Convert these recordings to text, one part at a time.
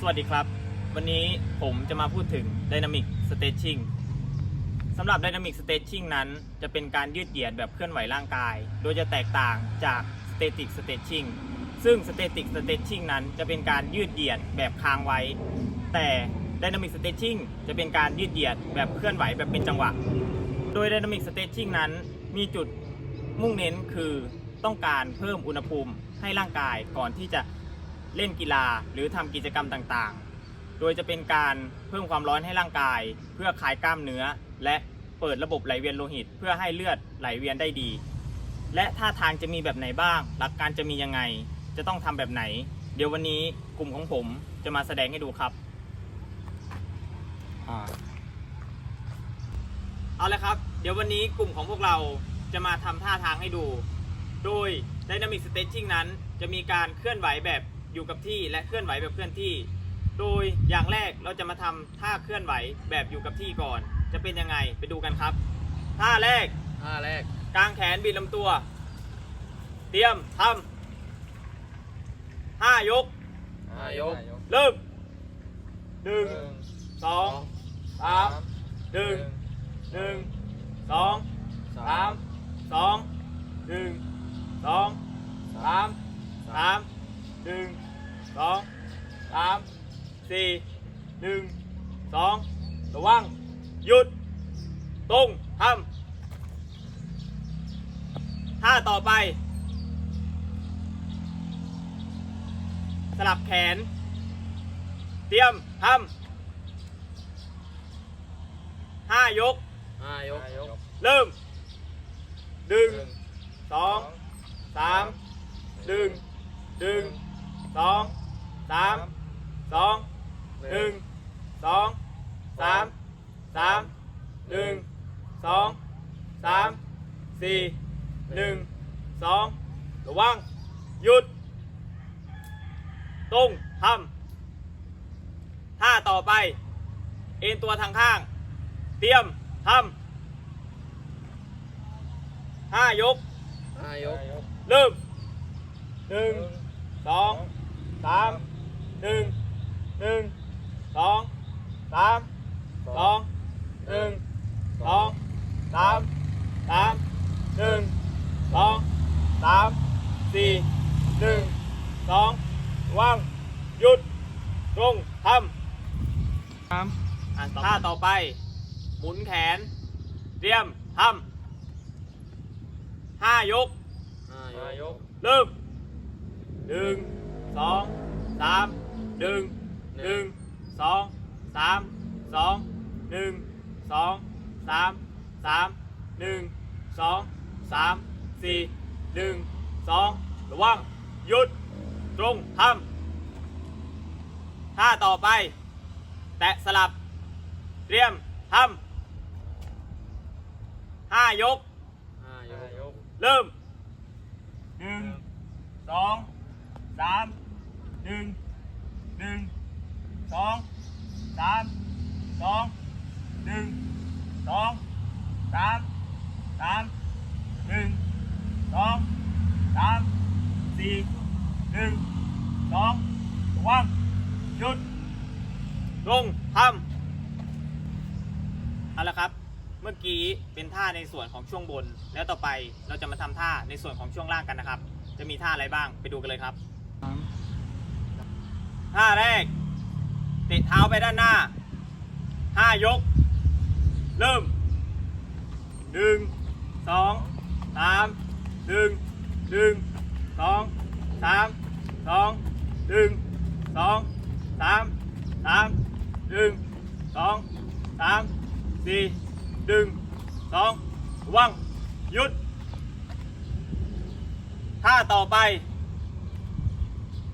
สวัสดีครับ วันนี้ผมจะมาพูดถึง Dynamic Stretching สำหรับ Dynamic Stretching นั้นจะเป็นการยืดเหยียดแบบเคลื่อนไหวร่างกาย โดยจะแตกต่างจาก Static Stretching ซึ่ง Static Stretching นั้นจะเป็นการยืดเหยียดแบบค้างไว้ แต่ Dynamic Stretching จะเป็นการยืดเหยียดแบบเคลื่อนไหวแบบเป็นจังหวะ โดย Dynamic Stretching นั้นมีจุดมุ่งเน้นคือต้องการเพิ่มอุณหภูมิให้ร่างกายก่อนที่จะ เล่นกีฬาหรือทำกิจกรรมต่างๆ โดยจะเป็นการเพิ่มความร้อนให้ร่างกาย เพื่อคลายกล้ามเนื้อ และเปิดระบบไหลเวียนโลหิต เพื่อให้เลือดไหลเวียนได้ดี และท่าทางจะมีแบบไหนบ้าง หลักการจะมียังไง จะต้องทำแบบไหน เดี๋ยววันนี้กลุ่มของผมจะมาแสดงให้ดูครับเอาละครับ เดี๋ยววันนี้กลุ่มของพวกเราจะมาทำท่าทางให้ดู โดย Dynamic Stretching นั้นจะมีการเคลื่อนไหวแบบ อยู่กับที่และเคลื่อนไหวแบบเคลื่อนที่ โดยอย่างแรกเราจะมาทำท่าเคลื่อนไหวแบบอยู่กับที่ก่อน จะเป็นยังไงไปดูกันครับ ท่าแรกท่าแรกกางแขนบิดลำตัว เตรียมทำห้ายกห้ายก เริ่มหนึ่งสองสามหนึ่งหนึ่งสองสามสองหนึ่งสองสามสามหนึ่ง สองสามสี่หนึ่งสองระวัง หยุด ตรงทำท่าต่อไป สลับแขน เตรียมทำห้ายก ห้ายก เริ่มหนึ่งสองสามหนึ่งหนึ่งสอง สามสองหนึ่งสองสามสามหนึ่งสองสามสี่หนึ่งสองระวัง หยุด ตรงทำท่าต่อไป เอ็นตัวทางข้าง เตรียมทำห้ายกห้ายก เริ่มหนึ่งสองสาม หนึ่งหนึ่งสองสามสองหนึ่งสองสามสามหนึ่งสองสามสี่หนึ่งสองวางหยุดตรงทำอะท่าต่อไป หมุนแขน เตรียมทำห้ายกห้ายก เริ่มหนึ่งสองสาม หนึ่งหนึ่งสองสามสองหนึ่งสองสามสามหนึ่งสองสามสี่หนึ่งสองระวังหยุดตรงทำท่าต่อไป แตะสลับ เตรียมทำห้ายก ห้ายกเริ่มหนึ่งสองสามหนึ่ง หนึ่งสองสามสองหนึ่งสองสามสามหนึ่งสองสามสี่หนึ่งสองวังหยุด ลงทำเอาละครับ เมื่อกี้เป็นท่าในส่วนของช่วงบน แล้วต่อไปเราจะมาทำท่าในส่วนของช่วงล่างกันนะครับ จะมีท่าอะไรบ้างไปดูกันเลยครับ ท่าแรกเตะเท้าไปด้านหน้าห้ายก เริ่มหนึ่งสองสามหนึ่งหนึ่งสองสามสองหนึ่งสองสามสามหนึ่งสองสามสี่หนึ่งสองระวังหยุดท่าต่อไป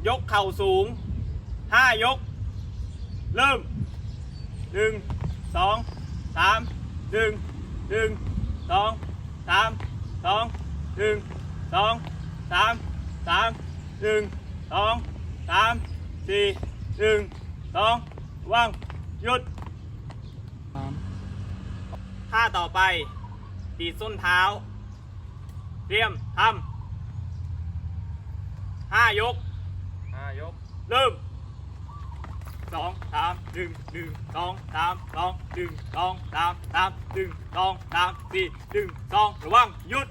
ยกเข่าสูง ห้ายก เริ่มหนึ่งสองสามหนึ่งหนึ่งสองสามสองหนึ่งสองสามสามหนึ่งสองสามสี่หนึ่งสองว่างหยุดท่าต่อไป ดีดส้นเท้า เตรียมทำห้ายกห้ายก เริ่ม สองสามหนึ่งหนึ่งสองสามสองหนึ่งสองสามสามหนึ่งสองสามสี่หนึ่งสองระวังหยุด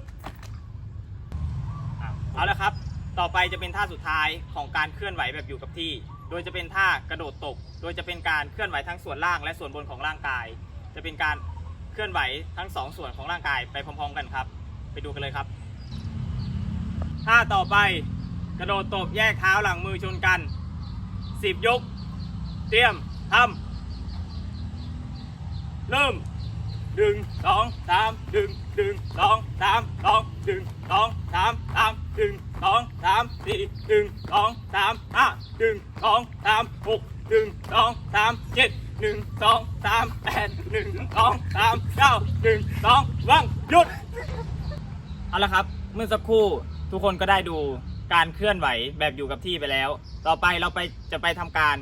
อะเอาละครับ ต่อไปจะเป็นท่าสุดท้ายของการเคลื่อนไหวแบบอยู่กับที่ โดยจะเป็นท่ากระโดดตบโดยจะเป็นการเคลื่อนไหวทั้งส่วนล่างและส่วนบนของร่างกาย จะเป็นการเคลื่อนไหวทั้งสองส่วนของร่างกายไปพร้อมๆกันครับ ไปดูกันเลยครับท่าต่อไปกระโดดตบแยกเท้าหลังมือชนกัน 10 ยก เตรียมทำเริ่มดึงสองสามดึงดึงสองสามสองดึงสองสามสามดึงสองสามสี่ดึงสองสามห้าดึงสองสามหกดึงสองสามเจ็ดหนึ่งสองสามแปดหนึ่งสองสามเก้าหนึ่งสองว่างหยุดเอาละครับเมื่อสักครู่ทุกคนก็ได้ดูการเคลื่อนไหวแบบอยู่กับที่ไปแล้ว ต่อไปเราไปจะไปทำการ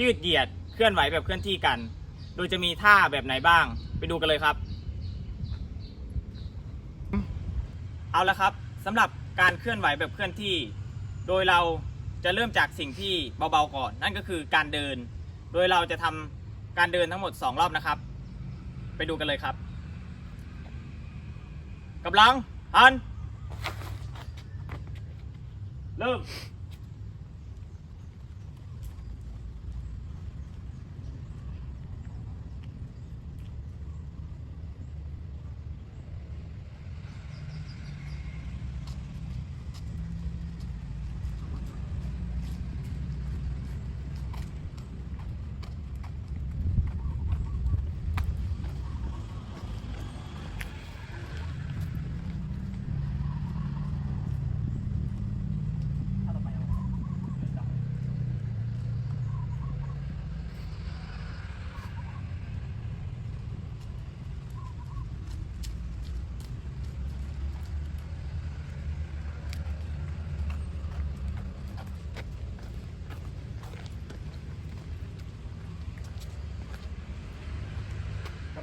ยืดเหยียด เคลื่อนไหวแบบเคลื่อนที่กัน โดยจะมีท่าแบบไหนบ้าง ไปดูกันเลยครับ เอาละครับสำหรับการเคลื่อนไหวแบบเคลื่อนที่ โดยเราจะเริ่มจากสิ่งที่เบาๆก่อน นั่นก็คือการเดิน โดยเราจะทำการเดินทั้งหมด 2 รอบนะครับ ไปดูกันเลยครับกำลังหันเริ่ม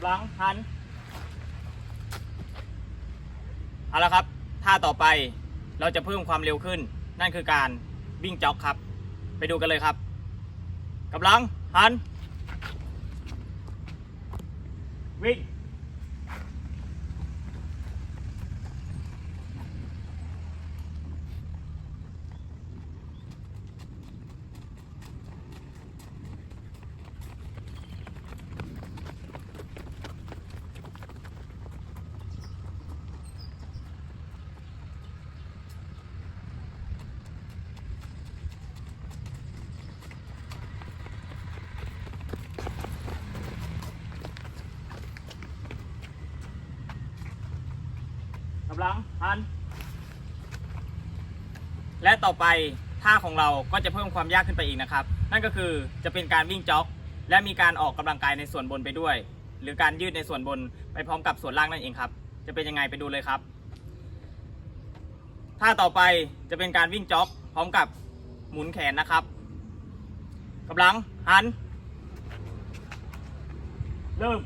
กำลังหันเอาละครับท่าต่อไปเราจะเพิ่มความเร็วขึ้น นั่นคือการวิ่งจ็อกครับ ไปดูกันเลยครับกำลังหันวิ่ง ต่อไปท่าของเราก็จะเพิ่มความยากขึ้นไปอีกนะครับ นั่นก็คือจะเป็นการวิ่งจ็อก และมีการออกกำลังกายในส่วนบนไปด้วย หรือการยืดในส่วนบนไปพร้อมกับส่วนล่างนั่นเองครับ จะเป็นยังไงไปดูเลยครับท่าต่อไปจะเป็นการวิ่งจ็อก พร้อมกับหมุนแขนนะครับกำลังหัน เริ่ม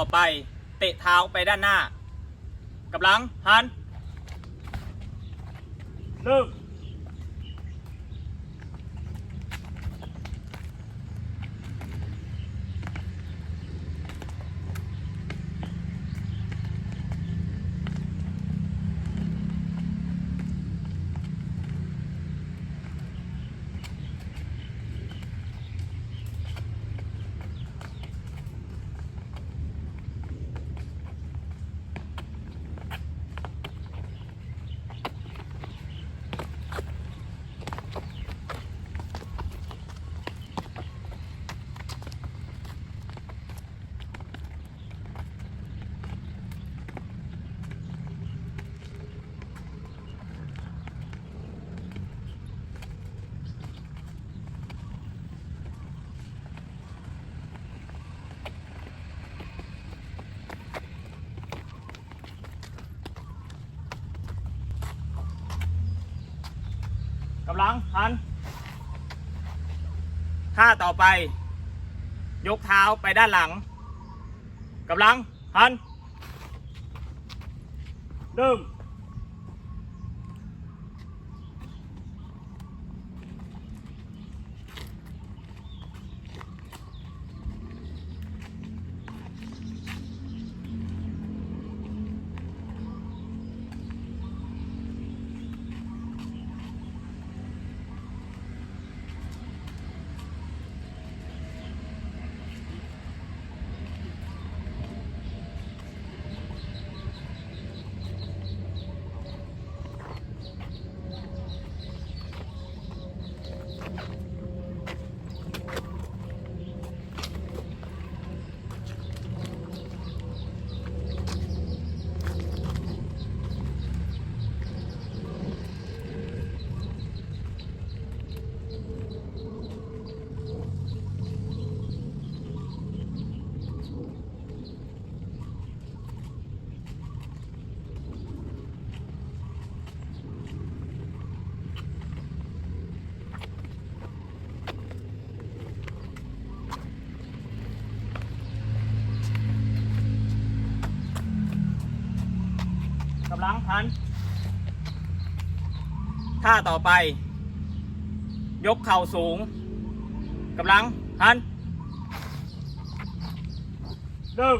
อไป เตะเท้าไปด้านหน้า กับลังหันเริ่ม กำลังพันท่าต่อไป ยกเท้าไปด้านหลังกำลังพันเริ่ กำลังพันท่าต่อไป ยกเข่าสูงกำลังพันหนึ่ง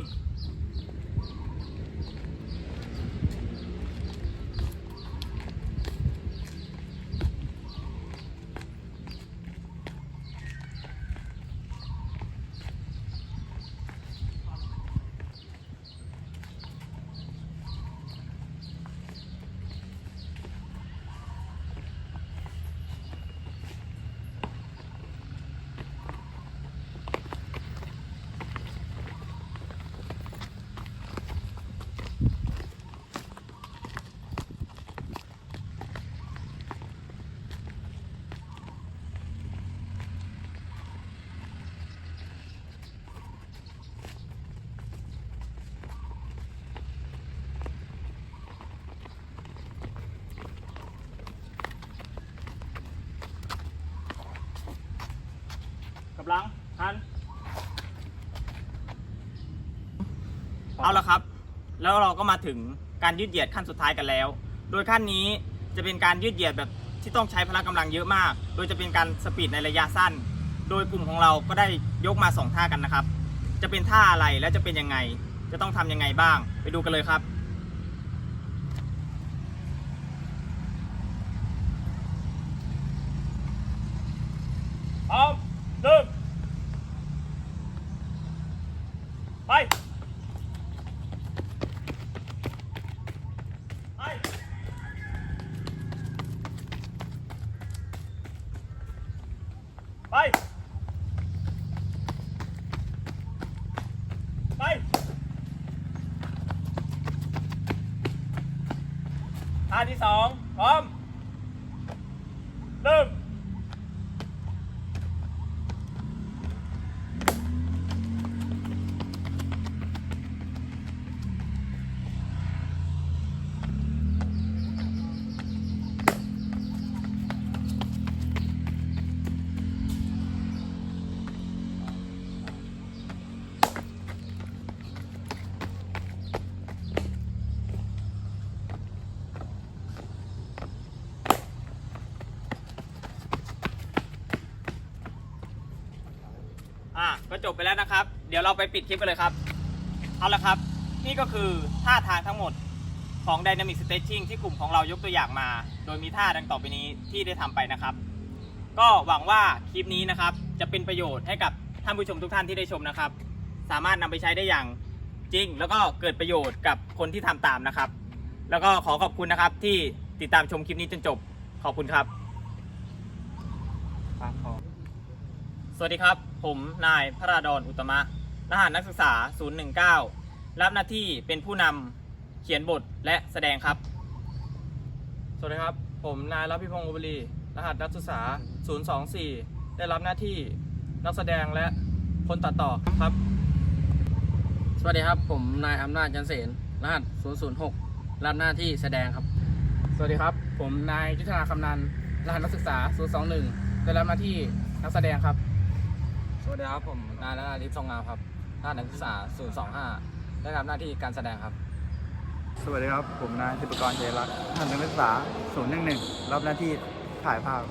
กำลังหัน เอาละครับ แล้วเราก็มาถึงการยืดเหยียดขั้นสุดท้ายกันแล้ว โดยขั้นนี้จะเป็นการยืดเหยียดแบบที่ต้องใช้พละกำลังเยอะมาก โดยจะเป็นการสปีดในระยะสั้น โดยกลุ่มของเราก็ได้ยกมาสองท่ากันนะครับ จะเป็นท่าอะไรและจะเป็นยังไง จะต้องทำยังไงบ้าง ไปดูกันเลยครับ พร้อมเริ่มไป ไป ไป ไป ท่าที่สองพร้อมเริ่ม ก็จบไปแล้วนะครับ เดี๋ยวเราไปปิดคลิปกันเลยครับ เอาละครับ นี่ก็คือท่าทางทั้งหมดของ Dynamic Stretching ที่กลุ่มของเรายกตัวอย่างมา โดยมีท่าดังต่อไปนี้ที่ได้ทำไปนะครับ ก็หวังว่าคลิปนี้นะครับ จะเป็นประโยชน์ให้กับท่านผู้ชมทุกท่านที่ได้ชมนะครับ สามารถนำไปใช้ได้อย่างจริง แล้วก็เกิดประโยชน์กับคนที่ทำตามนะครับ แล้วก็ขอขอบคุณนะครับที่ติดตามชมคลิปนี้จนจบ ขอบคุณครับ สวัสดีครับ ผมนายพระราดอนอุตมะ รหัสนักศึกษา 019 รับหน้าที่เป็นผู้นำเขียนบทและแสดงครับ สวัสดีครับ ผมนายรับพิพงศ์อุบลี รหัสนักศึกษา 024 ได้รับหน้าที่นักแสดงและคนตัดต่อครับ สวัสดีครับ ผมนายอำนาจจันเสน รหัส 006 รับหน้าที่แสดงครับ สวัสดีครับ ผมนายยุทธนาคำนัน รหัสนักศึกษา 021 ได้รับหน้าที่นักแสดงครับ วัสดีครับผมนายนาลิฟทรงงามครับรหัสนักศึกษา 025 ได้รับหน้าที่การแสดงครับ สวัสดีครับ ผมนายธิปกรเจรักษ์ท่านนักศึกษา 011 รับหน้าที่ถ่ายภาพ